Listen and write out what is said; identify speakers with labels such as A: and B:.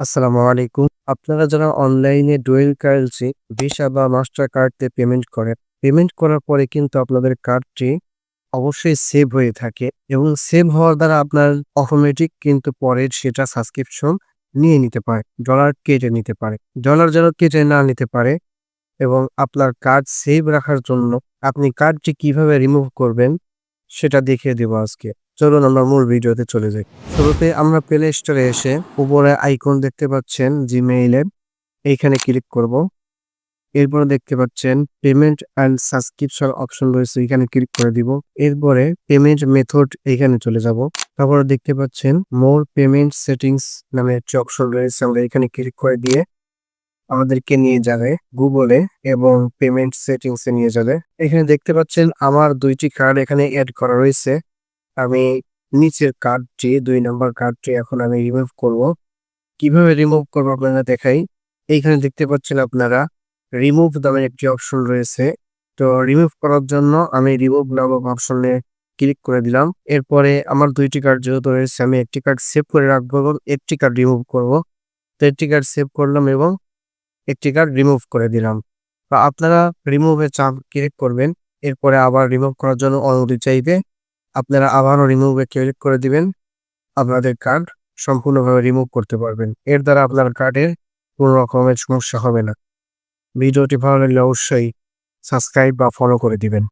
A: আসসালামু আলাইকুম। আপনারা যারা অনলাইনে ডুয়েল কারেন্সি, ভিসা বা মাস্টার কার্ড দিয়ে পেমেন্ট করেন, পেমেন্ট করার পরে কিন্তু আপনাদের কার্ডটি অবশ্যই সেভ হয়ে থাকে এবং সেভ হওয়ার দ্বারা আপনার অটোমেটিক কিন্তু পরে সেটা সাবস্ক্রিপশন নিয়ে নিতে পারে, ডলার কেটে নিতে পারে, ডলার যেন কেটে না নিতে পারে এবং আপনার কার্ড সেভ রাখার জন্য আপনি কার্ডটি কীভাবে রিমুভ করবেন সেটা দেখিয়ে দেবো আজকে। চলুন আমরা মূল ভিডিওতে চলে যাই। শুরুতে আমরা প্লে স্টোরে এসে উপরে আইকন দেখতে পাচ্ছেন জিমেইলের এইখানে ক্লিক করব। এরপরে দেখতে পাচ্ছেন পেমেন্ট অ্যান্ড সাবস্ক্রিপশন অপশন রয়েছে এখানে ক্লিক করে দিব। এরপরে পেমেন্ট মেথড এখানে চলে যাব। তারপরে দেখতে পাচ্ছেন মোর পেমেন্ট সেটিংস নামে একটি অপশন রয়েছে, আমরা এখানে ক্লিক করে দিয়ে আমাদেরকে নিয়ে যাবে গুগলে এবং পেমেন্ট সেটিংস নিয়ে যাবে। এখানে দেখতে পাচ্ছেন আমার দুইটি কার্ড এখানে অ্যাড করা রয়েছে। আমি নিচের কার্ডটি, দুই নম্বর কার্ডটি এখন আমি রিমুভ করব। কীভাবে রিমুভ করব আপনারা দেখাই। এইখানে দেখতে পাচ্ছেন আপনারা রিমুভ নামের একটি অপশন রয়েছে। তো রিমুভ করার জন্য আমি রিমুভ নামক অপশনে ক্লিক করে দিলাম। এরপরে আমার দুইটি কার্ড যেহেতু রয়েছে, আমি একটি কার্ড সেভ করে রাখব এবং একটি কার্ড রিমুভ করব। তো একটি কার্ড সেভ করলাম এবং একটি কার্ড রিমুভ করে দিলাম। আপনারা রিমুভে চাপ ক্লিক করবেন। এরপরে আবার রিমুভ করার জন্য অনুমতি চাইবে। আপনারা আবারও রিমুভে ক্লিক করে দিবেন। আপনাদের কার্ড সম্পূর্ণভাবে রিমুভ করতে পারবেন। এর দ্বারা আপনার কার্ডের কোনো রকমের সমস্যা হবে না। ভিডিওটি ভালো লাগলে অবশ্যই সাবস্ক্রাইব বা ফলো করে দিবেন।